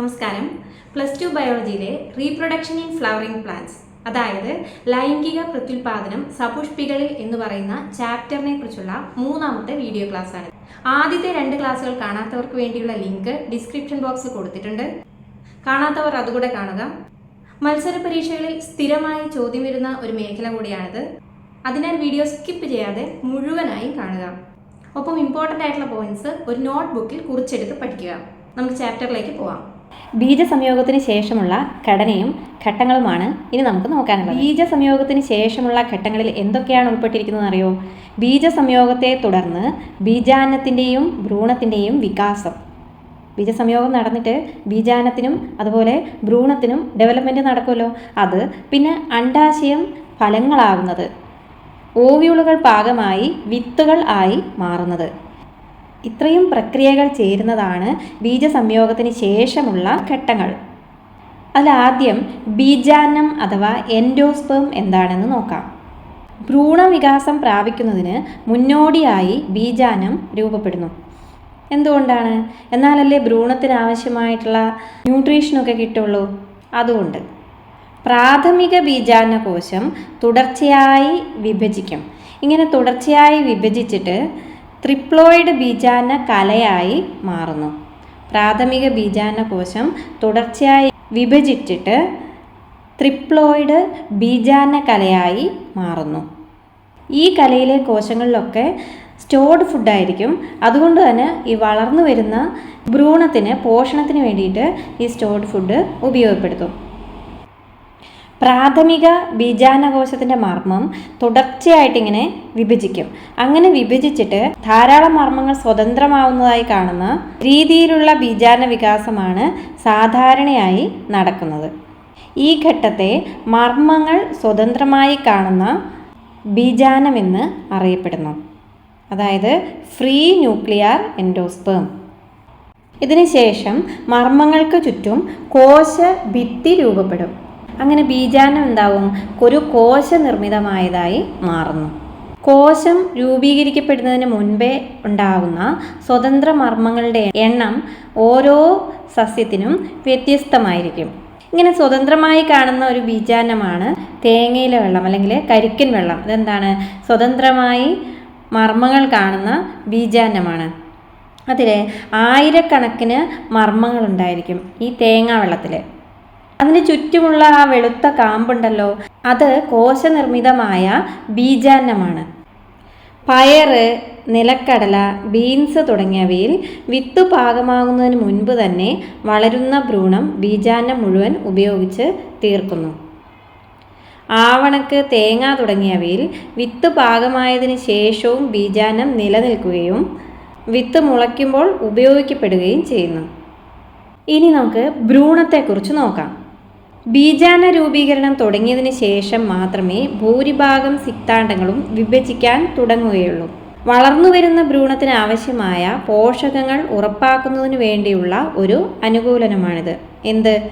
നമസ്കാരം. Plus two ബയോളജിയിലെ reproduction in flowering plants അതായത് ലൈംഗിക പ്രത്യുൽപാദനം സപുഷ്പികളിൽ എന്ന് പറയുന്ന ചാപ്റ്ററിനെ കുറിച്ചുള്ള മൂന്നാമത്തെ വീഡിയോ ക്ലാസ് ആണ് ആദ്യത്തെ രണ്ട് ക്ലാസ്സുകൾ കാണാത്തവർക്ക് വേണ്ടിയുള്ള ലിങ്ക് ഡിസ്ക്രിപ്ഷൻ ബോക്സ് കൊടുത്തിട്ടുണ്ട്. കാണാത്തവർ അതുകൂടെ കാണുക. മത്സര പരീക്ഷകളിൽ സ്ഥിരമായി ചോദ്യം വരുന്ന ഒരു മേഖല കൂടിയാണിത്. അതിനാൽ വീഡിയോ സ്കിപ്പ് ചെയ്യാതെ മുഴുവനായും കാണുക. ഒപ്പം ഇമ്പോർട്ടന്റ് ആയിട്ടുള്ള പോയിന്റ്സ് ഒരു നോട്ട് ബുക്കിൽ കുറിച്ചെടുത്ത് പഠിക്കുക. നമുക്ക് ചാപ്റ്ററിലേക്ക് പോവാം. ബീജസംയോഗത്തിന് ശേഷമുള്ള ഘടനയും ഘട്ടങ്ങളുമാണ് ഇനി നമുക്ക് നോക്കാനുള്ളത്. ബീജസംയോഗത്തിന് ശേഷമുള്ള ഘട്ടങ്ങളിൽ എന്തൊക്കെയാണ് ഉൾപ്പെട്ടിരിക്കുന്നത് അറിയോ ബീജസംയോഗത്തെ തുടർന്ന് ബീജാന്നത്തിന്റെയും ഭ്രൂണത്തിന്റെയും വികാസം. ബീജസംയോഗം നടന്നിട്ട് ബീജാനത്തിനും അതുപോലെ ഭ്രൂണത്തിനും ഡെവലപ്മെന്റ് നടക്കുമല്ലോ. അത് പിന്നെ അണ്ടാശയം ഫലങ്ങളാകുന്നത് ഓവ്യൂളുകൾ പാകമായി വിത്തുകൾ ആയി മാറുന്നത്. ഇത്രയും പ്രക്രിയകൾ ചേരുന്നതാണ് ബീജസംയോഗത്തിന് ശേഷമുള്ള ഘട്ടങ്ങൾ. അതിലാദ്യം ബീജാന്നം അഥവാ എൻഡോസ്പേം എന്താണെന്ന് നോക്കാം. ഭ്രൂണവികാസം പ്രാപിക്കുന്നതിന് മുന്നോടിയായി ബീജാനം രൂപപ്പെടുന്നു. എന്തുകൊണ്ടാണ്? എന്നാലല്ലേ ഭ്രൂണത്തിന് ആവശ്യമായിട്ടുള്ള ന്യൂട്രീഷനൊക്കെ കിട്ടുള്ളൂ. അതുകൊണ്ട്. പ്രാഥമിക ബീജാന കോശം തുടർച്ചയായി വിഭജിക്കും. ഇങ്ങനെ തുടർച്ചയായി വിഭജിച്ചിട്ട് ത്രിപ്ലോയിഡ് ബീജാന കലയായി മാറുന്നു. പ്രാഥമിക ബീജാന കോശം തുടർച്ചയായി വിഭജിച്ചിട്ട് ത്രിപ്ലോയിഡ് ബീജാന കലയായി മാറുന്നു. ഈ കലയിലെ കോശങ്ങളിലൊക്കെ സ്റ്റോർഡ് ഫുഡായിരിക്കും. അതുകൊണ്ട് തന്നെ ഈ വളർന്നു വരുന്ന ഭ്രൂണത്തിന് പോഷണത്തിന് വേണ്ടിയിട്ട് ഈ സ്റ്റോർഡ് ഫുഡ് ഉപയോഗപ്പെടുത്തും. പ്രാഥമിക ബീജാനകോശത്തിന്റെ മർമ്മം തുടർച്ചയായിട്ട് ഇങ്ങനെ വിഭജിക്കും. അങ്ങനെ വിഭജിച്ചിട്ട് ധാരാളം മർമ്മങ്ങൾ സ്വതന്ത്രമാവുന്നതായി കാണുന്ന രീതിയിലുള്ള ബീജാന വികാസമാണ് സാധാരണയായി നടക്കുന്നത്. ഈ ഘട്ടത്തെ മർമ്മങ്ങൾ സ്വതന്ത്രമായി കാണുന്ന ബീജാനമെന്ന് അറിയപ്പെടുന്നു. അതായത് ഫ്രീ ന്യൂക്ലിയർ എൻഡോസ്പേം. ഇതിനുശേഷം മർമ്മങ്ങൾക്ക് ചുറ്റും കോശ ഭിത്തി രൂപപ്പെടും. അങ്ങനെ ബീജാനം എന്താവും? ഒരു കോശ നിർമ്മിതമായതായി മാറുന്നു. കോശം രൂപീകരിക്കപ്പെടുന്നതിന് മുൻപേ ഉണ്ടാകുന്ന സ്വതന്ത്ര മർമ്മങ്ങളുടെ എണ്ണം ഓരോ സസ്യത്തിനും വ്യത്യസ്തമായിരിക്കും. ഇങ്ങനെ സ്വതന്ത്രമായി കാണുന്ന ഒരു ബീജാനമാണ് തേങ്ങയിലെ വെള്ളം അല്ലെങ്കിൽ കരിക്കൻ വെള്ളം. അതെന്താണ് സ്വതന്ത്രമായി മർമ്മങ്ങൾ കാണുന്ന ബീജാനമാണ്. അതിൽ ആയിരക്കണക്കിന് മർമ്മങ്ങളുണ്ടായിരിക്കും ഈ തേങ്ങാ വെള്ളത്തിൽ അതിന് ചുറ്റുമുള്ള ആ വെളുത്ത കാമ്പുണ്ടല്ലോ അത് കോശനിർമ്മിതമായ ബീജാന്നമാണ്. പയർ നിലക്കടല ബീൻസ് തുടങ്ങിയവയിൽ വിത്ത് പാകമാകുന്നതിന് മുൻപ് തന്നെ വളരുന്ന ഭ്രൂണം ബീജാന്നം മുഴുവൻ ഉപയോഗിച്ച് തീർക്കുന്നു. ആവണക്ക് തേങ്ങ തുടങ്ങിയവയിൽ വിത്ത് പാകമായതിനു ശേഷവും ബീജാന്നം നിലനിൽക്കുകയും വിത്ത് മുളയ്ക്കുമ്പോൾ ഉപയോഗിക്കപ്പെടുകയും ചെയ്യുന്നു. ഇനി നമുക്ക് ഭ്രൂണത്തെക്കുറിച്ച് നോക്കാം. ബീജാന രൂപീകരണം തുടങ്ങിയതിന് ശേഷം മാത്രമേ ഭൂരിഭാഗം സിക്താണ്ടങ്ങളും വിഭജിക്കാൻ തുടങ്ങുകയുള്ളൂ. വളർന്നുവരുന്ന ഭ്രൂണത്തിന് ആവശ്യമായ പോഷകങ്ങൾ ഉറപ്പാക്കുന്നതിന് വേണ്ടിയുള്ള ഒരു അനുകൂലനമാണിത്. എന്ത്?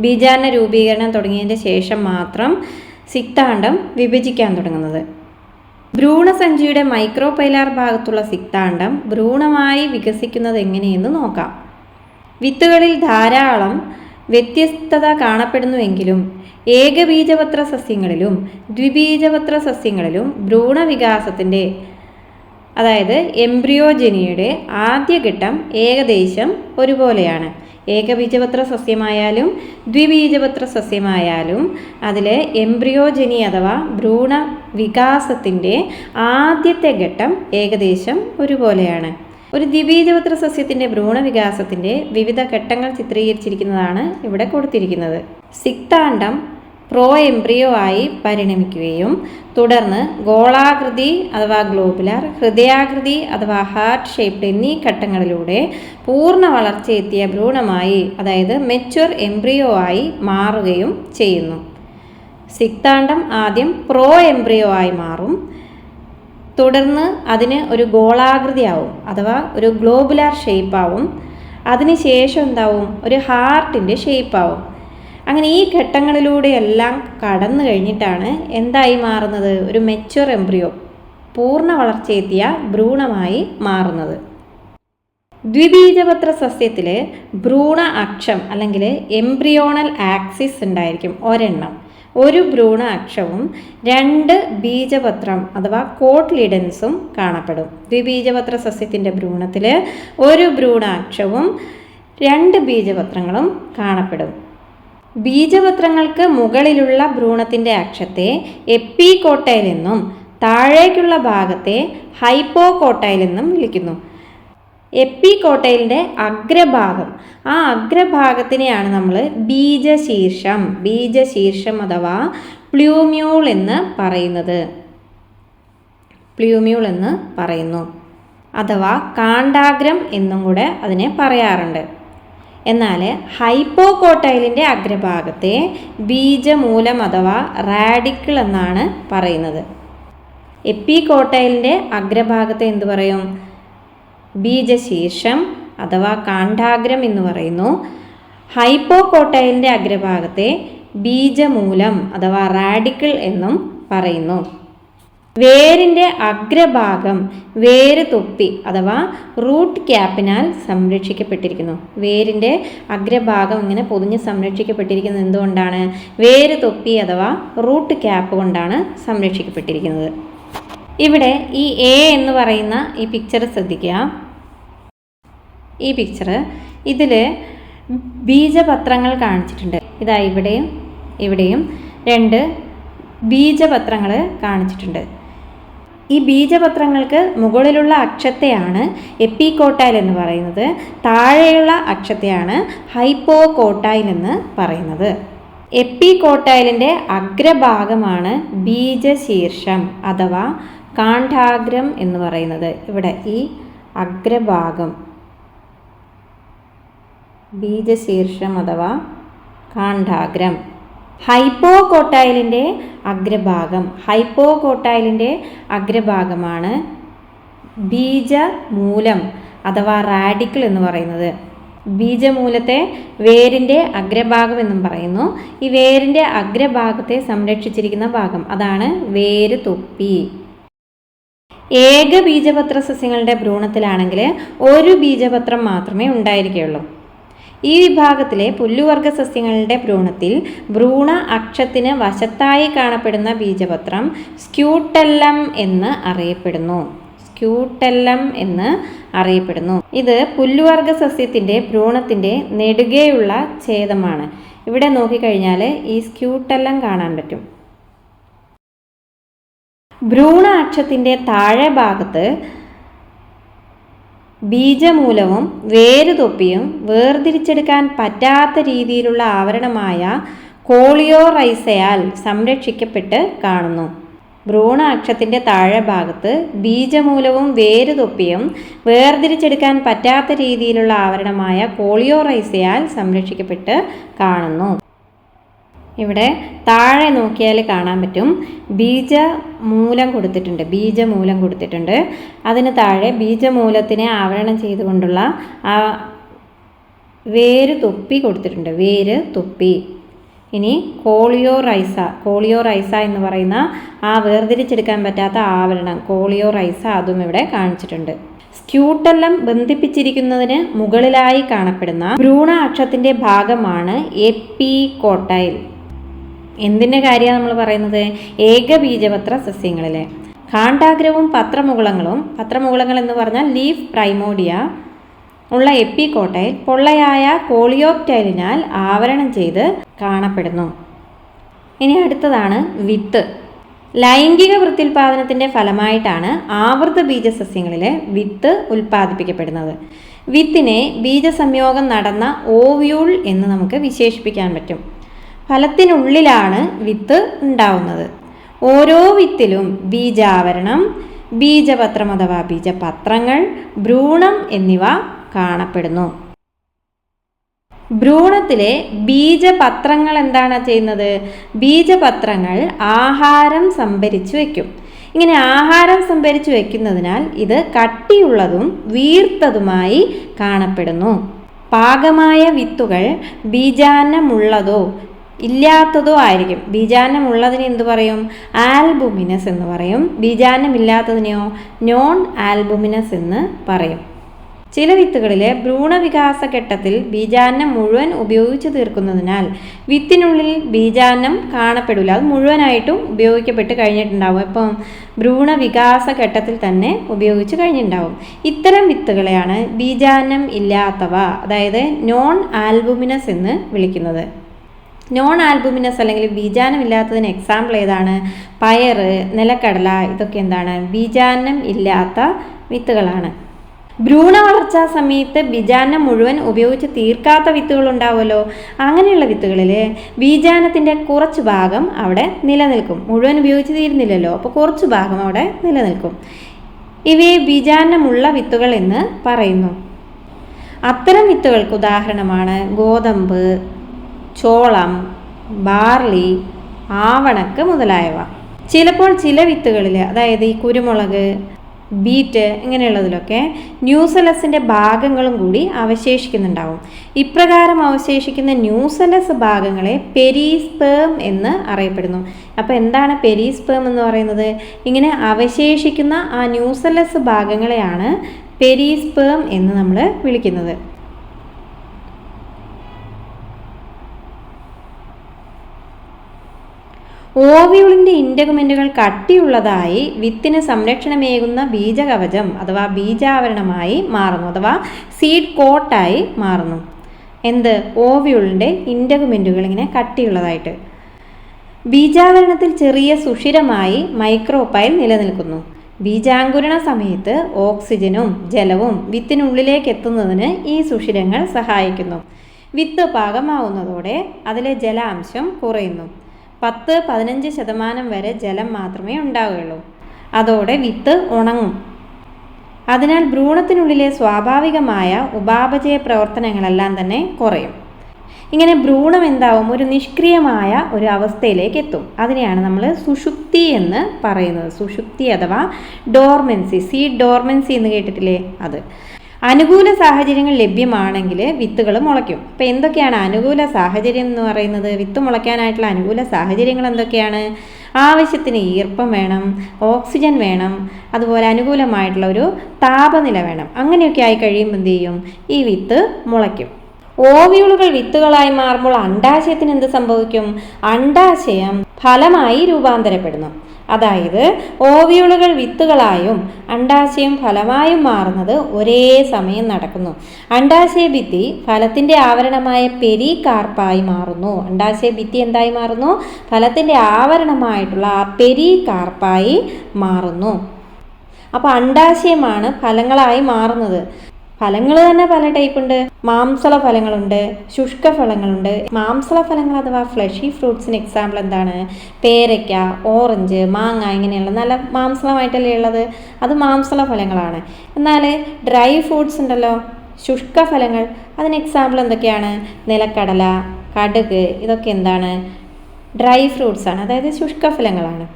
ബീജാന രൂപീകരണം തുടങ്ങിയതിന് ശേഷം മാത്രം സിക്താണ്ടം വിഭജിക്കാൻ തുടങ്ങുന്നത്. ഭ്രൂണസഞ്ചിയുടെ മൈക്രോപൈലാർ ഭാഗത്തുള്ള സിക്താണ്ടം ഭ്രൂണമായി വികസിക്കുന്നത് എങ്ങനെയെന്ന് നോക്കാം. വിത്തുകളിൽ ധാരാളം വ്യത്യസ്തത കാണപ്പെടുന്നുവെങ്കിലും ഏകബീജപത്ര സസ്യങ്ങളിലും ദ്വിബീജപത്ര സസ്യങ്ങളിലും ഭ്രൂണവികാസത്തിന്റെ അതായത് എംബ്രിയോജനിയുടെ ആദ്യഘട്ടം ഏകദേശം ഒരുപോലെയാണ്. ഏകബീജപത്ര സസ്യമായാലും ദ്വിബീജപത്ര സസ്യമായാലും അതിൽ എംബ്രിയോജനി അഥവാ ഭ്രൂണ വികാസത്തിന്റെ ആദ്യത്തെ ഘട്ടം ഏകദേശം ഒരുപോലെയാണ്. ഒരു ദ്വിബീജപത്ര സസ്യത്തിന്റെ ഭ്രൂണവികാസത്തിന്റെ വിവിധ ഘട്ടങ്ങൾ ചിത്രീകരിച്ചിരിക്കുന്നതാണ് ഇവിടെ കൊടുത്തിരിക്കുന്നത്. സിക്താണ്ഡം പ്രോ എംബ്രിയോ ആയി പരിണമിക്കുകയും തുടർന്ന് ഗോളാകൃതി അഥവാ ഗ്ലോബുലർ ഹൃദയാകൃതി അഥവാ ഹാർട്ട് ഷേപ്ഡ് എന്നീ ഘട്ടങ്ങളിലൂടെ പൂർണ വളർച്ചയെത്തിയ ഭ്രൂണമായി അതായത് മെച്വർ എംബ്രിയോ ആയി മാറുകയും ചെയ്യുന്നു. സിക്താണ്ഡം ആദ്യം പ്രോ എംബ്രിയോ ആയി മാറും. തുടർന്ന് അതിന് ഒരു ഗോളാകൃതിയാവും അഥവാ ഒരു ഗ്ലോബുലാർ ഷേപ്പാവും അതിനുശേഷം എന്താവും? ഒരു ഹാർട്ടിന്റെ ഷേപ്പാവും അങ്ങനെ ഈ ഘട്ടങ്ങളിലൂടെയെല്ലാം കടന്നു കഴിഞ്ഞിട്ടാണ് എന്തായി മാറുന്നത്? ഒരു മെച്വർ എംബ്രിയോ പൂർണ വളർച്ചയെത്തിയ ഭ്രൂണമായി മാറുന്നത്. ദ്വിബീജപത്ര സസ്യത്തിൽ ഭ്രൂണ അക്ഷം അല്ലെങ്കിൽ എംബ്രിയോണൽ ആക്സിസ് ഉണ്ടായിരിക്കും ഒരെണ്ണം. ഒരു ഭ്രൂണ അക്ഷവും രണ്ട് ബീജപത്രം അഥവാ കോട്ട്ലിഡൻസും കാണപ്പെടും. ദ്വിബീജപത്ര സസ്യത്തിന്റെ ഭ്രൂണത്തിൽ ഒരു ഭ്രൂണ അക്ഷവും രണ്ട് ബീജപത്രങ്ങളും കാണപ്പെടും. ബീജപത്രങ്ങൾക്ക് മുകളിലുള്ള ഭ്രൂണത്തിന്റെ അക്ഷത്തെ എപ്പികോട്ടയിൽ എന്നും താഴേക്കുള്ള ഭാഗത്തെ ഹൈപ്പോകോട്ടയിൽ എന്നും വിളിക്കുന്നു. എപ്പികോട്ടയിലിന്റെ അഗ്രഭാഗം. ആ അഗ്രഭാഗത്തിനെയാണ് നമ്മൾ ബീജശീർഷം ബീജശീർഷം അഥവാ പ്ലൂമ്യൂൾ എന്ന് പറയുന്നത്. പ്ലൂമ്യൂൾ എന്ന് പറയുന്നു. അഥവാ കാണ്ടാഗ്രം എന്നും കൂടെ അതിനെ പറയാറുണ്ട്. എന്നാൽ ഹൈപ്പോകോട്ടൈലിന്റെ അഗ്രഭാഗത്തെ ബീജമൂലം അഥവാ റാഡിക്കിൾ എന്നാണ് പറയുന്നത്. എപ്പികോട്ടൈലിന്റെ അഗ്രഭാഗത്തെ എന്തു പറയും? ബീജശീർഷം അഥവാ കാണ്ഡാഗ്രം എന്ന് പറയുന്നു. ഹൈപ്പോകോട്ടൈലിന്റെ അഗ്രഭാഗത്തെ ബീജമൂലം അഥവാ റാഡിക്കൽ എന്നും പറയുന്നു. വേരിന്റെ അഗ്രഭാഗം വേര് തൊപ്പി അഥവാ റൂട്ട് ക്യാപ്പിനാൽ സംരക്ഷിക്കപ്പെട്ടിരിക്കുന്നു. വേരിന്റെ അഗ്രഭാഗം ഇങ്ങനെ പൊതിഞ്ഞ് സംരക്ഷിക്കപ്പെട്ടിരിക്കുന്നത് എന്തുകൊണ്ടാണ്? വേര് തൊപ്പി അഥവാ റൂട്ട് ക്യാപ്പ് കൊണ്ടാണ് സംരക്ഷിക്കപ്പെട്ടിരിക്കുന്നത്. ഇവിടെ ഈ എ എന്ന് പറയുന്ന ഈ പിക്ചർ ശ്രദ്ധിക്കുക. ഈ പിക്ചർ ഇതിൽ ബീജപത്രങ്ങൾ കാണിച്ചിട്ടുണ്ട്. ഇതാ ഇവിടെയും ഇവിടെയും രണ്ട് ബീജപത്രങ്ങൾ കാണിച്ചിട്ടുണ്ട്. ഈ ബീജപത്രങ്ങൾക്ക് മുകളിലുള്ള അക്ഷത്തെയാണ് എപ്പികോട്ടൈൽ എന്ന് പറയുന്നത്. താഴെയുള്ള അക്ഷത്തെയാണ് ഹൈപ്പോകോട്ടൈൽ എന്ന് പറയുന്നത്. എപ്പികോട്ടൈലിന്റെ അഗ്രഭാഗമാണ് ബീജശീർഷം അഥവാ കാണ്ഡാഗ്രം എന്ന് പറയുന്നത്. ഇവിടെ ഈ അഗ്രഭാഗം ബീജശീർഷം അഥവാ കാണ്ഡാഗ്രം. ഹൈപ്പോ കോട്ടായിലിന്റെ അഗ്രഭാഗം ഹൈപ്പോ കോട്ടായിലിന്റെ അഗ്രഭാഗമാണ് ബീജമൂലം അഥവാ റാഡിക്കിൾ എന്ന് പറയുന്നത്. ബീജമൂലത്തെ വേരിന്റെ അഗ്രഭാഗം എന്നും പറയുന്നു. ഈ വേരിന്റെ അഗ്രഭാഗത്തെ സംരക്ഷിച്ചിരിക്കുന്ന ഭാഗം അതാണ് വേര് തൊപ്പി. ഏക ബീജപത്ര സസ്യങ്ങളുടെ ഭ്രൂണത്തിലാണെങ്കിൽ ഒരു ബീജപത്രം മാത്രമേ ഉണ്ടായിരിക്കുകയുള്ളൂ. ഈ വിഭാഗത്തിലെ പുല്ലുവർഗ സസ്യങ്ങളുടെ ഭ്രൂണത്തിൽ ഭ്രൂണ അക്ഷത്തിന് വശത്തായി കാണപ്പെടുന്ന ബീജപത്രം സ്ക്യൂട്ടെല്ലം എന്ന് അറിയപ്പെടുന്നു. സ്ക്യൂട്ടെല്ലം എന്ന് അറിയപ്പെടുന്നു. ഇത് പുല്ലുവർഗ സസ്യത്തിന്റെ ഭ്രൂണത്തിന്റെ നെടുകെയുള്ള ഛേദമാണ്. ഇവിടെ നോക്കിക്കഴിഞ്ഞാൽ ഈ സ്ക്യൂട്ടെല്ലം കാണാൻ പറ്റും. ഭ്രൂണ അക്ഷത്തിന്റെ താഴെ ഭാഗത്ത് ബീജമൂലവും വേരുതൊപ്പിയും വേർതിരിച്ചെടുക്കാൻ പറ്റാത്ത രീതിയിലുള്ള ആവരണമായ കോളിയോറൈസയാൽ സംരക്ഷിക്കപ്പെട്ട് കാണുന്നു. ഭ്രൂണ അക്ഷത്തിന്റെ താഴെ ഭാഗത്ത് ബീജമൂലവും വേരുതൊപ്പിയും വേർതിരിച്ചെടുക്കാൻ പറ്റാത്ത രീതിയിലുള്ള ആവരണമായ കോളിയോറൈസയാൽ സംരക്ഷിക്കപ്പെട്ട് കാണുന്നു. ഇവിടെ താഴെ നോക്കിയാൽ കാണാൻ പറ്റും. ബീജ മൂലം കൊടുത്തിട്ടുണ്ട്. ബീജമൂലം കൊടുത്തിട്ടുണ്ട്. അതിന് താഴെ ബീജമൂലത്തിനെ ആവരണം ചെയ്തുകൊണ്ടുള്ള ആ വേര് തൊപ്പി കൊടുത്തിട്ടുണ്ട്. വേര് തൊപ്പി. ഇനി കോളിയോ റൈസ കോളിയോ റൈസ എന്ന് പറയുന്ന ആ വേർതിരിച്ചെടുക്കാൻ പറ്റാത്ത ആവരണം കോളിയോ റൈസ അതും ഇവിടെ കാണിച്ചിട്ടുണ്ട്. സ്ക്യൂട്ടെല്ലാം ബന്ധിപ്പിച്ചിരിക്കുന്നതിന് മുകളിലായി കാണപ്പെടുന്ന ഭ്രൂണ അക്ഷത്തിന്റെ ഭാഗമാണ് എപ്പികോട്ടൈൽ. എന്തിന്റെ കാര്യമാണ് നമ്മൾ പറയുന്നത്? ഏകബീജപത്ര സസ്യങ്ങളിലെ. കാണ്ടാഗ്രവും പത്രമുകുളങ്ങളും പത്രമുകുളങ്ങൾ എന്ന് പറഞ്ഞാൽ ലീഫ് പ്രൈമോഡിയ ഉള്ള എപ്പിക്കോട്ടയിൽ പൊള്ളയായ കോളിയോപ്റ്റൈലിനാൽ ആവരണം ചെയ്ത് കാണപ്പെടുന്നു. ഇനി അടുത്തതാണ് വിത്ത്. ലൈംഗിക പ്രത്യുൽപാദനത്തിന്റെ ഫലമായിട്ടാണ് ആവൃത ബീജസസ്യങ്ങളിലെ വിത്ത് ഉൽപ്പാദിപ്പിക്കപ്പെടുന്നത്. വിത്തിനെ ബീജസംയോഗം നടന്ന ഓവ്യൂൾ എന്ന് നമുക്ക് വിശേഷിപ്പിക്കാൻ പറ്റും. ഫലത്തിനുള്ളിലാണ് വിത്ത് ഉണ്ടാവുന്നത്. ഓരോ വിത്തിലും ബീജാവരണം ബീജപത്രം അഥവാ ബീജപത്രങ്ങൾ ഭ്രൂണം എന്നിവ കാണപ്പെടുന്നു. ഭ്രൂണത്തിലെ ബീജപത്രങ്ങൾ എന്താണ് ചെയ്യുന്നത്? ബീജപത്രങ്ങൾ ആഹാരം സംഭരിച്ചു വയ്ക്കും ഇങ്ങനെ ആഹാരം സംഭരിച്ചു വയ്ക്കുന്നതിനാൽ ഇത് കട്ടിയുള്ളതും വീർത്തതുമായി കാണപ്പെടുന്നു. പാകമായ വിത്തുകൾ ബീജാന്നമുള്ളതോ ഇല്ലാത്തതോ ആയിരിക്കും. ബീജാന്നമുള്ളതിന് എന്ത് പറയും? ആൽബുമിനസ് എന്ന് പറയും. ബീജാനമില്ലാത്തതിനെയോ നോൺ ആൽബുമിനസ് എന്ന് പറയും. ചില വിത്തുകളിലെ ഭ്രൂണവികാസ ഘട്ടത്തിൽ ബീജാന്നം മുഴുവൻ ഉപയോഗിച്ചു തീർക്കുന്നതിനാൽ വിത്തിനുള്ളിൽ ബീജാന്നം കാണപ്പെടില്ല. അത് മുഴുവനായിട്ടും ഉപയോഗിക്കപ്പെട്ട് കഴിഞ്ഞിട്ടുണ്ടാവും. ഇപ്പം ഭ്രൂണവികാസ ഘട്ടത്തിൽ തന്നെ ഉപയോഗിച്ച് കഴിഞ്ഞിട്ടുണ്ടാവും. ഇത്തരം വിത്തുകളെയാണ് ബീജാന്നം ഇല്ലാത്തവ അതായത് നോൺ ആൽബുമിനസ് എന്ന് വിളിക്കുന്നത്. നോൺ ആൽബുമിനസ് അല്ലെങ്കിൽ ബീജാനം ഇല്ലാത്തതിന് എക്സാമ്പിൾ ഏതാണ്? പയർ നിലക്കടല ഇതൊക്കെ എന്താണ്? ബീജാനം ഇല്ലാത്ത വിത്തുകളാണ്. ഭ്രൂണ വളർച്ചാ സമയത്ത് ബീജാനം മുഴുവൻ ഉപയോഗിച്ച് തീർക്കാത്ത വിത്തുകൾ ഉണ്ടാവുമല്ലോ? അങ്ങനെയുള്ള വിത്തുകളിൽ ബീജാനത്തിന്റെ കുറച്ച് ഭാഗം അവിടെ നിലനിൽക്കും. മുഴുവൻ ഉപയോഗിച്ച് തീരുന്നില്ലല്ലോ. അപ്പോൾ കുറച്ച് ഭാഗം അവിടെ നിലനിൽക്കും. ഇവയെ ബീജാനമുള്ള വിത്തുകൾ എന്ന് പറയുന്നു. അത്തരം വിത്തുകൾക്ക് ഉദാഹരണമാണ് ഗോതമ്പ് ചോളം ബാർലി ആവണക്ക് മുതലായവ. ചിലപ്പോൾ ചില വിത്തുകളിൽ അതായത് ഈ കുരുമുളക് ബീറ്റ് ഇങ്ങനെയുള്ളതിലൊക്കെ ന്യൂസലസിന്റെ ഭാഗങ്ങളും കൂടി അവശേഷിക്കുന്നുണ്ടാവും. ഇപ്രകാരം അവശേഷിക്കുന്ന ന്യൂസലസ് ഭാഗങ്ങളെ പെരീസ്പേം എന്ന് അറിയപ്പെടുന്നു. അപ്പോൾ എന്താണ് പെരീസ്പേം എന്ന് പറയുന്നത്? ഇങ്ങനെ അവശേഷിക്കുന്ന ആ ന്യൂസലസ് ഭാഗങ്ങളെയാണ് പെരീസ്പേം എന്ന് നമ്മൾ വിളിക്കുന്നത്. ഓവിയുളിന്റെ ഇൻഡഗുമെന്റുകൾ കട്ടിയുള്ളതായി വിത്തിന് സംരക്ഷണമേകുന്ന ബീജകവചം അഥവാ ബീജാവരണമായി മാറുന്നു അഥവാ സീഡ് കോട്ടായി മാറുന്നു. എന്ത്? ഓവിയുളിന്റെ ഇൻഡഗുമെന്റുകൾ ഇങ്ങനെ കട്ടിയുള്ളതായിട്ട്. ബീജാവരണത്തിൽ ചെറിയ സുഷിരമായി മൈക്രോപൈൽ നിലനിൽക്കുന്നു. ബീജാങ്കുരണ സമയത്ത് ഓക്സിജനും ജലവും വിത്തിനുള്ളിലേക്ക് എത്തുന്നതിന് ഈ സുഷിരങ്ങൾ സഹായിക്കുന്നു. വിത്ത് പാകമാവുന്നതോടെ അതിലെ ജലാംശം കുറയുന്നു. പത്ത് പതിനഞ്ച് ശതമാനം വരെ ജലം മാത്രമേ ഉണ്ടാവുകയുള്ളൂ. അതോടെ വിത്ത് ഉണങ്ങും. അതിനാൽ ഭ്രൂണത്തിനുള്ളിലെ സ്വാഭാവികമായ ഉപാപചയ പ്രവർത്തനങ്ങളെല്ലാം തന്നെ കുറയും. ഇങ്ങനെ ഭ്രൂണം എന്താവും? ഒരു നിഷ്ക്രിയമായ ഒരു അവസ്ഥയിലേക്ക് എത്തും. അതിനെയാണ് നമ്മൾ സുഷുപ്തി എന്ന് പറയുന്നത്. സുഷുപ്തി അഥവാ ഡോർമെൻസി. സീ ഡോർമെൻസി എന്ന് കേട്ടിട്ടില്ലേ അത്? അനുകൂല സാഹചര്യങ്ങൾ ലഭ്യമാണെങ്കിൽ വിത്തുകൾ മുളയ്ക്കും. അപ്പോൾ എന്തൊക്കെയാണ് അനുകൂല സാഹചര്യം എന്ന് പറയുന്നത്? വിത്ത് മുളയ്ക്കാനായിട്ടുള്ള അനുകൂല സാഹചര്യങ്ങൾ എന്തൊക്കെയാണ്? ആവശ്യത്തിന് ഈർപ്പം വേണം ഓക്സിജൻ വേണം അതുപോലെ അനുകൂലമായിട്ടുള്ള ഒരു താപനില വേണം. അങ്ങനെയൊക്കെ ആയി കഴിയുമ്പോൾ എന്ത് ചെയ്യും? ഈ വിത്ത് മുളയ്ക്കും. ഓവ്യൂളുകൾ വിത്തുകളായി മാറുമ്പോൾ അണ്ടാശയത്തിന് എന്ത് സംഭവിക്കും? അണ്ടാശയം ഫലമായി രൂപാന്തരപ്പെടുന്നു. അതായത് ഓവിയുളുകൾ വിത്തുകളായും അണ്ടാശയം ഫലമായും മാറുന്നത് ഒരേ സമയം നടക്കുന്നു. അണ്ടാശയ ഭിത്തി ഫലത്തിന്റെ ആവരണമായ പെരികാർപ്പായി മാറുന്നു. അണ്ടാശയ ഭിത്തി എന്തായി മാറുന്നു? ഫലത്തിന്റെ ആവരണമായിട്ടുള്ള ആ പെരികാർപ്പായി മാറുന്നു. അപ്പോൾ അണ്ടാശയമാണ് ഫലങ്ങളായി മാറുന്നത്. ഫലങ്ങൾ തന്നെ പല ടൈപ്പ് ഉണ്ട്. മാംസള ഫലങ്ങളുണ്ട് ശുഷ്ക ഫലങ്ങളുണ്ട്. മാംസള ഫലങ്ങൾ അഥവാ ഫ്ലഷി ഫ്രൂട്ട്സിന് എക്സാമ്പിൾ എന്താണ്? പേരയ്ക്ക ഓറഞ്ച് മാങ്ങ ഇങ്ങനെയുള്ള നല്ല മാംസളമായിട്ടല്ലേ ഉള്ളത്. അത് മാംസള ഫലങ്ങളാണ്. എന്നാൽ ഡ്രൈ ഫ്രൂട്ട്സ് ഉണ്ടല്ലോ ശുഷ്ക ഫലങ്ങൾ. അതിന് എക്സാമ്പിൾ എന്തൊക്കെയാണ്? നിലക്കടല കടുക് ഇതൊക്കെ എന്താണ്? ഡ്രൈ ഫ്രൂട്ട്സ് ആണ്. അതായത് ശുഷ്ക ഫലങ്ങളാണ്.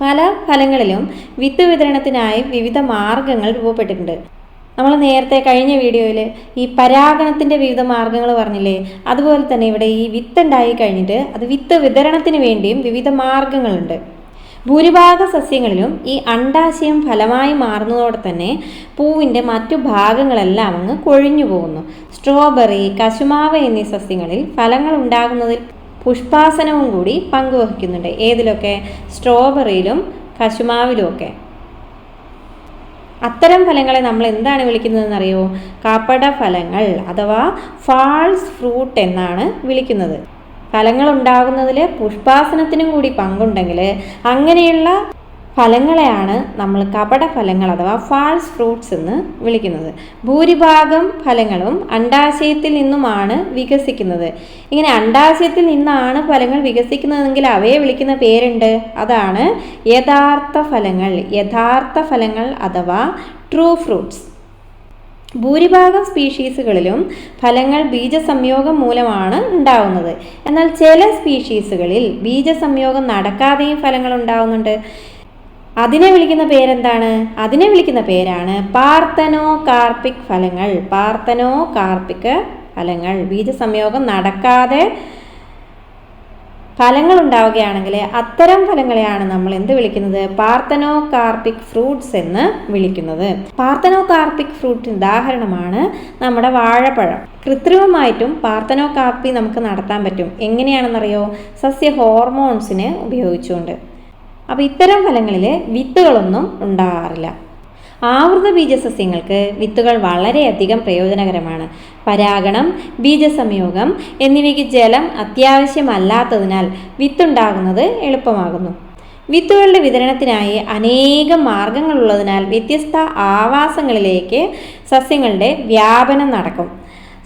പല ഫലങ്ങളിലും വിത്ത് വിതരണത്തിനായി വിവിധ മാർഗങ്ങൾ രൂപപ്പെട്ടിട്ടുണ്ട്. നമ്മൾ നേരത്തെ കഴിഞ്ഞ വീഡിയോയിൽ ഈ പരാഗണത്തിന്റെ വിവിധ മാർഗങ്ങൾ പറഞ്ഞില്ലേ? അതുപോലെ തന്നെ ഇവിടെ ഈ വിത്ത് ഉണ്ടായി കഴിഞ്ഞിട്ട് അത് വിത്ത് വിതരണത്തിന് വേണ്ടിയും വിവിധ മാർഗങ്ങളുണ്ട്. ഭൂരിഭാഗ സസ്യങ്ങളിലും ഈ അണ്ടാശയം ഫലമായി മാറുന്നതോടെ തന്നെ പൂവിന്റെ മറ്റു ഭാഗങ്ങളെല്ലാം അങ്ങ് കൊഴിഞ്ഞു പോകുന്നു. സ്ട്രോബെറി കശുമാവ് എന്നീ സസ്യങ്ങളിൽ ഫലങ്ങൾ ഉണ്ടാകുന്നതിൽ പുഷ്പാസനവും കൂടി പങ്കുവഹിക്കുന്നുണ്ട്. ഏതിലൊക്കെ? സ്ട്രോബെറിയിലും കശുമാവിലും ഒക്കെ. അത്തരം ഫലങ്ങളെ നമ്മൾ എന്താണ് വിളിക്കുന്നതെന്ന് അറിയോ കാപ്പട ഫലങ്ങൾ അഥവാ ഫാൾസ് ഫ്രൂട്ട് എന്നാണ് വിളിക്കുന്നത്. ഫലങ്ങൾ ഉണ്ടാകുന്നതിൽ പുഷ്പാസനത്തിനും കൂടി പങ്കുണ്ടെങ്കിൽ അങ്ങനെയുള്ള ഫലങ്ങളെയാണ് നമ്മൾ കപട ഫലങ്ങൾ അഥവാ ഫാൾസ് ഫ്രൂട്ട്സ് എന്ന് വിളിക്കുന്നത്. ഭൂരിഭാഗം ഫലങ്ങളും അണ്ടാശയത്തിൽ നിന്നുമാണ് വികസിക്കുന്നത്. ഇങ്ങനെ അണ്ടാശയത്തിൽ നിന്നാണ് ഫലങ്ങൾ വികസിക്കുന്നതെങ്കിൽ അവയെ വിളിക്കുന്ന പേരുണ്ട്. അതാണ് യഥാർത്ഥ ഫലങ്ങൾ യഥാർത്ഥ ഫലങ്ങൾ അഥവാ ട്രൂ ഫ്രൂട്ട്സ് ഭൂരിഭാഗം സ്പീഷീസുകളിലും ഫലങ്ങൾ ബീജസംയോഗം മൂലമാണ് ഉണ്ടാവുന്നത്. എന്നാൽ ചില സ്പീഷീസുകളിൽ ബീജസംയോഗം നടക്കാതെയും ഫലങ്ങൾ ഉണ്ടാവുന്നുണ്ട്. അതിനെ വിളിക്കുന്ന പേരെന്താണ്? അതിനെ വിളിക്കുന്ന പേരാണ് പാർത്തനോ കാർപ്പിക് ഫലങ്ങൾ. പാർത്തനോ കാർപ്പിക് ഫലങ്ങൾ. ബീജസംയോഗം നടക്കാതെ ഫലങ്ങൾ ഉണ്ടാവുകയാണെങ്കിൽ അത്തരം ഫലങ്ങളെയാണ് നമ്മൾ എന്ത് വിളിക്കുന്നത്? പാർത്തനോ കാർപ്പിക് ഫ്രൂട്ട്സ് എന്ന് വിളിക്കുന്നത്. പാർത്തനോ കാർപ്പിക് ഫ്രൂട്ടിന് ഉദാഹരണമാണ് നമ്മുടെ വാഴപ്പഴം. കൃത്രിമമായിട്ടും പാർത്തനോ കാപ്പി നമുക്ക് നടത്താൻ പറ്റും. എങ്ങനെയാണെന്നറിയോ? സസ്യ ഹോർമോൺസിനെ ഉപയോഗിച്ചുകൊണ്ട്. അപ്പോൾ ഇത്തരം ഫലങ്ങളിൽ വിത്തുകളൊന്നും ഉണ്ടാകാറില്ല. ആവൃത ബീജസസ്യങ്ങൾക്ക് വിത്തുകൾ വളരെയധികം പ്രയോജനകരമാണ്. പരാഗണം ബീജസംയോഗം എന്നിവയ്ക്ക് ജലം അത്യാവശ്യമല്ലാത്തതിനാൽ വിത്തുണ്ടാകുന്നത് എളുപ്പമാകുന്നു. വിത്തുകളുടെ വിതരണത്തിനായി അനേകം മാർഗങ്ങളുള്ളതിനാൽ വ്യത്യസ്ത ആവാസങ്ങളിലേക്ക് സസ്യങ്ങളുടെ വ്യാപനം നടക്കും.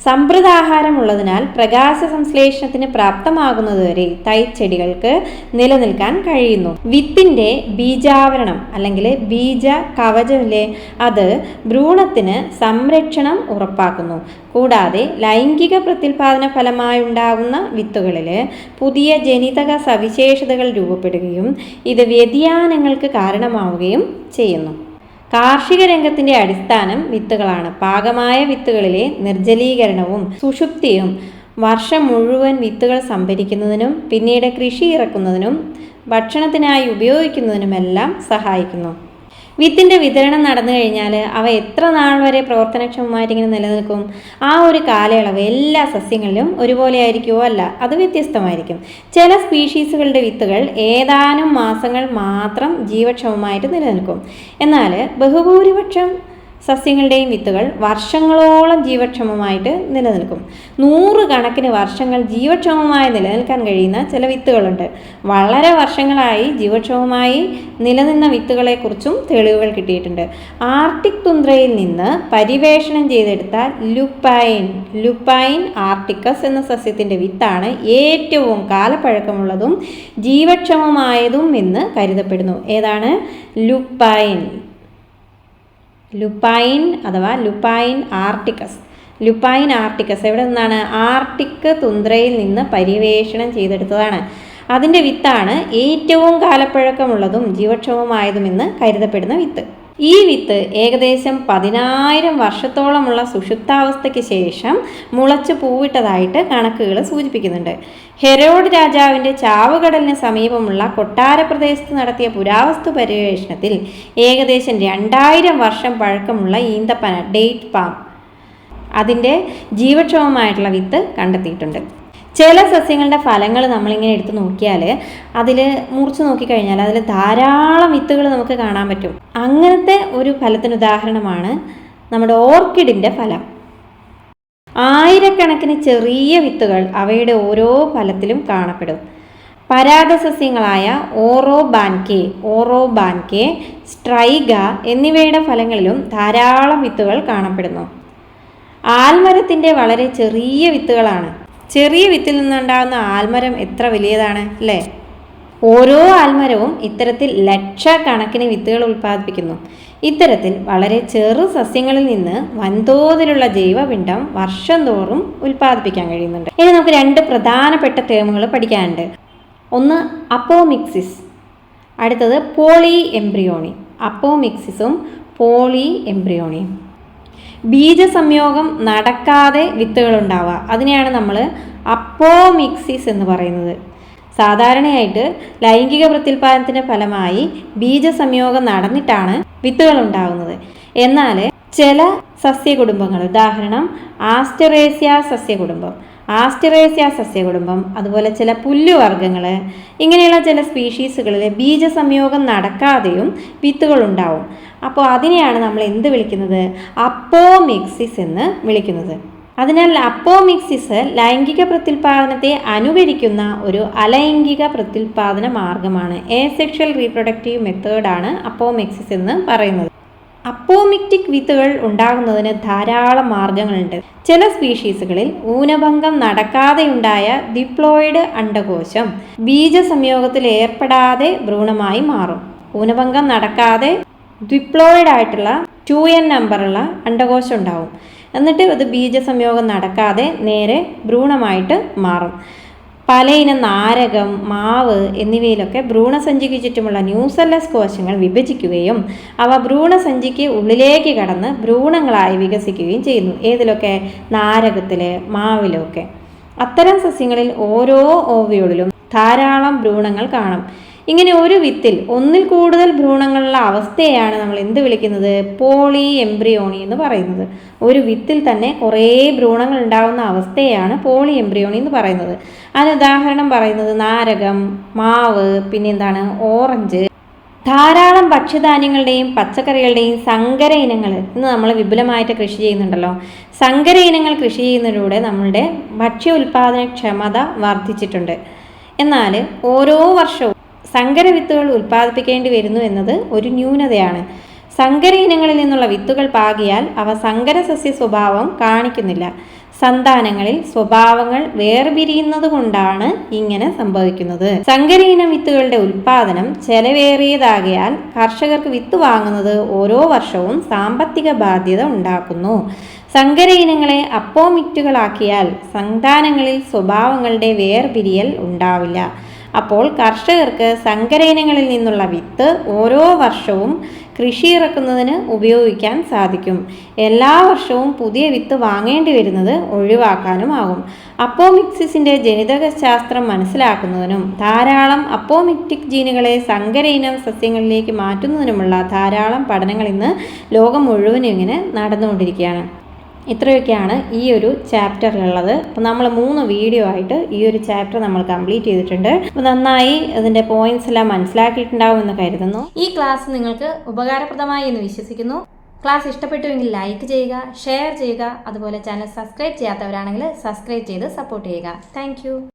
സമ്പ്രദാഹാരമുള്ളതിനാൽ പ്രകാശ സംശ്ലേഷണത്തിന് പ്രാപ്തമാകുന്നതുവരെ തൈച്ചെടികൾക്ക് നിലനിൽക്കാൻ കഴിയുന്നു. വിത്തിന്റെ ബീജാവരണം അല്ലെങ്കിൽ ബീജ കവചമില്ലേ അത് ഭ്രൂണത്തിന് സംരക്ഷണം ഉറപ്പാക്കുന്നു. കൂടാതെ ലൈംഗിക പ്രത്യുൽപാദന ഫലമായുണ്ടാകുന്ന വിത്തുകളിൽ പുതിയ ജനിതക സവിശേഷതകൾ രൂപപ്പെടുകയും ഇത് വ്യതിയാനങ്ങൾക്ക് കാരണമാവുകയും ചെയ്യുന്നു. കാർഷിക രംഗത്തിന്റെ അടിസ്ഥാനം വിത്തുകളാണ്. പാകമായ വിത്തുകളിലെ നിർജലീകരണവും സുഷുപ്തിയും വർഷം മുഴുവൻ വിത്തുകൾ സംഭരിക്കുന്നതിനും പിന്നീട് കൃഷി ഇറക്കുന്നതിനും ഭക്ഷണത്തിനായി ഉപയോഗിക്കുന്നതിനുമെല്ലാം സഹായിക്കുന്നു. വിത്തിന്റെ വിതരണം നടന്നു കഴിഞ്ഞാൽ അവ എത്ര നാൾ വരെ പ്രവർത്തനക്ഷമമായിട്ട് ഇങ്ങനെ നിലനിൽക്കും? ആ ഒരു കാലയളവ് എല്ലാ സസ്യങ്ങളിലും ഒരുപോലെ ആയിരിക്കുമോ അല്ല? അത് വ്യത്യസ്തമായിരിക്കും. ചില സ്പീഷീസുകളുടെ വിത്തുകൾ ഏതാനും മാസങ്ങൾ മാത്രം ജീവക്ഷമമായിട്ട് നിലനിൽക്കും. എന്നാൽ ബഹുഭൂരിപക്ഷം സസ്യങ്ങളുടെയും വിത്തുകൾ വർഷങ്ങളോളം ജീവക്ഷമമായിട്ട് നിലനിൽക്കും. നൂറ് കണക്കിന് വർഷങ്ങൾ ജീവക്ഷമമായി നിലനിൽക്കാൻ കഴിയുന്ന ചില വിത്തുകളുണ്ട്. വളരെ വർഷങ്ങളായി ജീവക്ഷമമായി നിലനിന്ന വിത്തുകളെക്കുറിച്ചും തെളിവുകൾ കിട്ടിയിട്ടുണ്ട്. ആർട്ടിക് തുന്ദ്രയിൽ നിന്ന് പരിവേഷണം ചെയ്തെടുത്ത ലുപ്പൈൻ ലുപ്പൈൻ ആർട്ടിക്കസ് എന്ന സസ്യത്തിന്റെ വിത്താണ് ഏറ്റവും കാലപ്പഴക്കമുള്ളതും ജീവക്ഷമമായതും എന്ന് കരുതപ്പെടുന്നു. ഏതാണ്? ലുപ്പൈൻ ലുപ്പൈൻ അഥവാ ലുപ്പൈൻ ആർട്ടിക്കസ്. ലുപ്പൈൻ ആർട്ടിക്കസ് എവിടെ നിന്നാണ്? ആർട്ടിക് തുന്ദ്രയിൽ നിന്ന് പര്യവേഷണം ചെയ്തെടുത്തതാണ്. അതിന്റെ വിത്താണ് ഏറ്റവും കാലപ്പഴക്കമുള്ളതും ജീവക്ഷമമായതുമെന്ന് കരുതപ്പെടുന്ന വിത്ത്. ഈ വിത്ത് ഏകദേശം പതിനായിരം വർഷത്തോളമുള്ള സുഷുപ്താവസ്ഥയ്ക്ക് ശേഷം മുളച്ച് പൂവിട്ടതായിട്ട് കണക്കുകൾ സൂചിപ്പിക്കുന്നുണ്ട്. ഹെരോഡ് രാജാവിന്റെ ചാവുകടലിന് സമീപമുള്ള കൊട്ടാര പ്രദേശത്ത് നടത്തിയ പുരാവസ്തു പര്യവേഷണത്തിൽ ഏകദേശം രണ്ടായിരം വർഷം പഴക്കമുള്ള ഈന്തപ്പന ഡേറ്റ് പാം അതിന്റെ ജീവക്ഷമമായിട്ടുള്ള വിത്ത് കണ്ടെത്തിയിട്ടുണ്ട്. ചില സസ്യങ്ങളുടെ ഫലങ്ങൾ നമ്മളിങ്ങനെ എടുത്ത് നോക്കിയാൽ അതിൽ മുറിച്ച് നോക്കിക്കഴിഞ്ഞാൽ അതിൽ ധാരാളം വിത്തുകൾ നമുക്ക് കാണാൻ പറ്റും. അങ്ങനത്തെ ഒരു ഫലത്തിന് ഉദാഹരണമാണ് നമ്മുടെ ഓർക്കിഡിന്റെ ഫലം. ആയിരക്കണക്കിന് ചെറിയ വിത്തുകൾ അവയുടെ ഓരോ ഫലത്തിലും കാണപ്പെടും. പരാഗസസ്യങ്ങളായ ഓറോ ബാൻകെ ഓറോ ബാൻകെ സ്ട്രൈഗ എന്നിവയുടെ ഫലങ്ങളിലും ധാരാളം വിത്തുകൾ കാണപ്പെടുന്നു. ആൽമരത്തിന്റെ വളരെ ചെറിയ വിത്തുകളാണ്. ചെറിയ വിത്തിൽ നിന്നുണ്ടാകുന്ന ആൽമരം എത്ര വലിയതാണ് അല്ലേ? ഓരോ ആൽമരവും ഇത്തരത്തിൽ ലക്ഷക്കണക്കിന് വിത്തുകൾ ഉൽപ്പാദിപ്പിക്കുന്നു. ഇത്തരത്തിൽ വളരെ ചെറു സസ്യങ്ങളിൽ നിന്ന് വൻതോതിലുള്ള ജൈവപിണ്ഡം വർഷം തോറും ഉൽപ്പാദിപ്പിക്കാൻ കഴിയുന്നുണ്ട്. ഇനി നമുക്ക് രണ്ട് പ്രധാനപ്പെട്ട ടേമുകൾ പഠിക്കാനുണ്ട്. ഒന്ന് അപ്പോമിക്സിസ് അടുത്തത് പോളി എംബ്രിയോണി അപ്പോമിക്സിസും പോളി എംബ്രിയോണിയും ബീജസംയോഗം നടക്കാതെ വിത്തുകൾ ഉണ്ടാവുക അതിനെയാണ് നമ്മൾ അപ്പോമിക്സിസ് എന്ന് പറയുന്നത്. സാധാരണയായിട്ട് ലൈംഗിക പ്രത്യുൽപാദനത്തിന്റെ ഫലമായി ബീജസംയോഗം നടന്നിട്ടാണ് വിത്തുകൾ ഉണ്ടാകുന്നത് എന്നാൽ ചില സസ്യകുടുംബങ്ങൾ ഉദാഹരണം ആസ്റ്ററേസ്യ സസ്യകുടുംബം. ആസ്റ്ററേസ്യ സസ്യകുടുംബം അതുപോലെ ചില പുല്ലുവർഗങ്ങൾ ഇങ്ങനെയുള്ള ചില സ്പീഷീസുകളിൽ ബീജസംയോഗം നടക്കാതെയും വിത്തുകൾ ഉണ്ടാവും. അപ്പോൾ അതിനെയാണ് നമ്മൾ എന്ത് വിളിക്കുന്നത്? അപ്പോമിക്സിസ് എന്ന് വിളിക്കുന്നത്. അതിനാൽ അപ്പോമിക്സിസ് ലൈംഗിക പ്രത്യുൽപാദനത്തെ അനുകരിക്കുന്ന ഒരു അലൈംഗിക പ്രത്യുൽപാദന മാർഗമാണ്. എസെക്ഷൽ റീപ്രൊഡക്റ്റീവ് മെത്തേഡാണ് അപ്പോമിക്സിസ് എന്ന് പറയുന്നത്. അപ്പോമിക്റ്റിക് വിത്തുകൾ ഉണ്ടാകുന്നതിന് ധാരാളം മാർഗങ്ങളുണ്ട്. ചില സ്പീഷീസുകളിൽ ഊനഭംഗം നടക്കാതെയുണ്ടായ ഡിപ്ലോയിഡ് അണ്ടകോശം ബീജസംയോഗത്തിൽ ഏർപ്പെടാതെ ഭ്രൂണമായി മാറും. ഊനഭംഗം നടക്കാതെ ദ്വിപ്ലോയിഡ് ആയിട്ടുള്ള ടു എൻ നമ്പറുള്ള അണ്ടകോശം ഉണ്ടാവും. എന്നിട്ട് അത് ബീജസംയോഗം നടക്കാതെ നേരെ ഭ്രൂണമായിട്ട് മാറും. പലയിനം നാരകം മാവ് എന്നിവയിലൊക്കെ ഭ്രൂണസഞ്ചിക്ക് ചുറ്റുമുള്ള ന്യൂസെല്ലസ് കോശങ്ങൾ വിഭജിക്കുകയും അവ ഭ്രൂണസഞ്ചിക്ക് ഉള്ളിലേക്ക് കടന്ന് ഭ്രൂണങ്ങളായി വികസിക്കുകയും ചെയ്യുന്നു. ഏതിലൊക്കെ? നാരകത്തിൽ മാവിലൊക്കെ. അത്തരം സസ്യങ്ങളിൽ ഓരോ ഓവിയോളിലും ധാരാളം ഭ്രൂണങ്ങൾ കാണും. ഇങ്ങനെ ഒരു വിത്തിൽ ഒന്നിൽ കൂടുതൽ ഭ്രൂണങ്ങളുള്ള അവസ്ഥയാണ് നമ്മൾ എന്ത് വിളിക്കുന്നത്? പോളി എംബ്രിയോണി എന്ന് പറയുന്നത്. ഒരു വിത്തിൽ തന്നെ കുറേ ഭ്രൂണങ്ങൾ ഉണ്ടാകുന്ന അവസ്ഥയാണ് പോളി എംബ്രിയോണി എന്ന് പറയുന്നത്. അതിന് ഉദാഹരണം പറയുന്നത് നാരകം മാവ് പിന്നെ എന്താണ്? ഓറഞ്ച്. ധാരാളം ഭക്ഷ്യധാന്യങ്ങളുടെയും പച്ചക്കറികളുടെയും സങ്കര ഇനങ്ങൾ ഇന്ന് നമ്മൾ വിപുലമായിട്ട് കൃഷി ചെയ്യുന്നുണ്ടല്ലോ. സങ്കര ഇനങ്ങൾ കൃഷി ചെയ്യുന്നതിലൂടെ നമ്മളുടെ ഭക്ഷ്യ ഉൽപാദന ക്ഷമത വർദ്ധിച്ചിട്ടുണ്ട്. എന്നാൽ ഓരോ വർഷവും സങ്കര വിത്തുകൾ ഉൽപ്പാദിപ്പിക്കേണ്ടി വരുന്നു എന്നത് ഒരു ന്യൂനതയാണ്. സങ്കര ഇനങ്ങളിൽ നിന്നുള്ള വിത്തുകൾ പാകിയാൽ അവ സങ്കര സസ്യ സ്വഭാവം കാണിക്കുന്നില്ല. സന്താനങ്ങളിൽ സ്വഭാവങ്ങൾ വേർപിരിയുന്നത് കൊണ്ടാണ് ഇങ്ങനെ സംഭവിക്കുന്നത്. സങ്കരയിന വിത്തുകളുടെ ഉൽപാദനം ചെലവേറിയതാകയാൽ കർഷകർക്ക് വിത്ത് വാങ്ങുന്നത് ഓരോ വർഷവും സാമ്പത്തിക ബാധ്യത ഉണ്ടാക്കുന്നു. സങ്കര ഇനങ്ങളെ അപ്പോമിറ്റുകളാക്കിയാൽ സന്താനങ്ങളിൽ സ്വഭാവങ്ങളുടെ വേർപിരിയൽ ഉണ്ടാവില്ല. അപ്പോൾ കർഷകർക്ക് സങ്കരയിനങ്ങളിൽ നിന്നുള്ള വിത്ത് ഓരോ വർഷവും കൃഷി ഇറക്കുന്നതിന് ഉപയോഗിക്കാൻ സാധിക്കും. എല്ലാ വർഷവും പുതിയ വിത്ത് വാങ്ങേണ്ടി വരുന്നത് ഒഴിവാക്കാനുമാകും അപ്പോമിക്സിസിന്റെ ജനിതക ശാസ്ത്രം മനസ്സിലാക്കുന്നതിനും ധാരാളം അപ്പോമിക്റ്റിക് ജീനുകളെ സങ്കരയിനം സസ്യങ്ങളിലേക്ക് മാറ്റുന്നതിനുമുള്ള ധാരാളം പഠനങ്ങൾ ഇന്ന് ലോകം മുഴുവനും ഇങ്ങനെ നടന്നുകൊണ്ടിരിക്കുകയാണ്. ഇത്രയൊക്കെയാണ് ഈ ഒരു ചാപ്റ്ററിലുള്ളത്. അപ്പോൾ നമ്മൾ മൂന്ന് വീഡിയോ ആയിട്ട് ഈ ഒരു ചാപ്റ്റർ നമ്മൾ കംപ്ലീറ്റ് ചെയ്തിട്ടുണ്ട്. അപ്പോൾ നന്നായി അതിന്റെ പോയിന്റ്സ് എല്ലാം മനസ്സിലാക്കിയിട്ടുണ്ടാവും എന്ന് കരുതുന്നു. ഈ ക്ലാസ് നിങ്ങൾക്ക് ഉപകാരപ്രദമായി എന്ന് വിശ്വസിക്കുന്നു. ക്ലാസ് ഇഷ്ടപ്പെട്ടുവെങ്കിൽ ലൈക്ക് ചെയ്യുക ഷെയർ ചെയ്യുക അതുപോലെ ചാനൽ സബ്സ്ക്രൈബ് ചെയ്യാത്തവരാണെങ്കിൽ സബ്സ്ക്രൈബ് ചെയ്ത് സപ്പോർട്ട് ചെയ്യുക. താങ്ക്